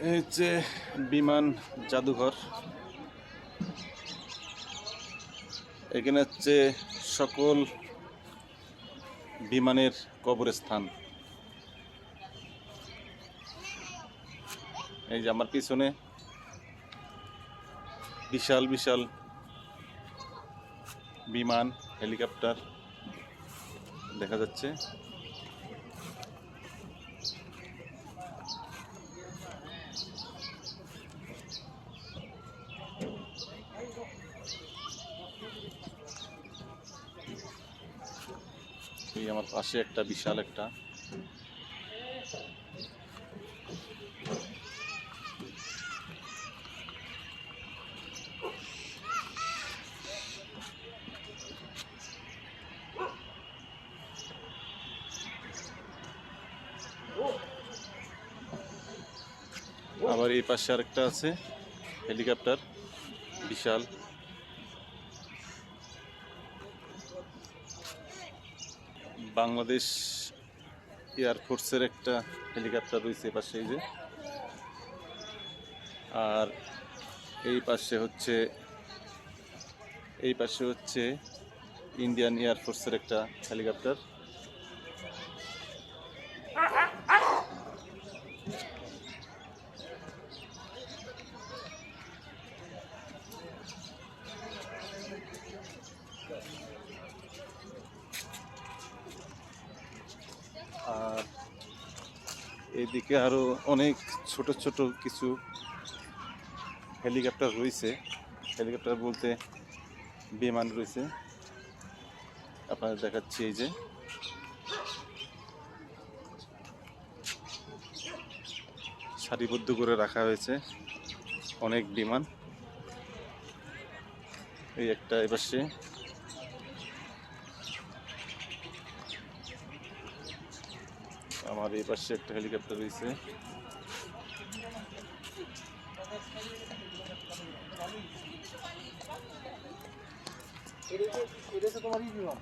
হচ্ছে বিমান জাদুঘর। এখানে হচ্ছে সকল বিমানের কবরস্থান। এই যে আমার পিছনে বিশাল বিশাল বিমান, হেলিকপ্টার দেখা যাচ্ছে। এই আমার পাশে একটা বিশাল একটা। আবার এই পাশে আরেকটা আছে হেলিকপ্টার বিশাল। বাংলাদেশ এয়ারফোর্সের একটা হেলিকপ্টার রয়েছে পাশে এই যে। আর এই পাশে হচ্ছে, এই পাশে হচ্ছে ইন্ডিয়ান এয়ারফোর্সের একটা হেলিকপ্টার এইদিকে আরও অনেক ছোট ছোট কিছু হেলিকপ্টার রয়েছে। হেলিকপ্টার বলতে বিমান রয়েছে। আপনাদের দেখাচ্ছি এই যে। সারিবদ্ধ করে রাখা হয়েছে অনেক বিমান। এই একটা এবার আমার এই পাশে একটা হেলিকপ্টার রয়েছে। এটা তো তোমারই বিমান।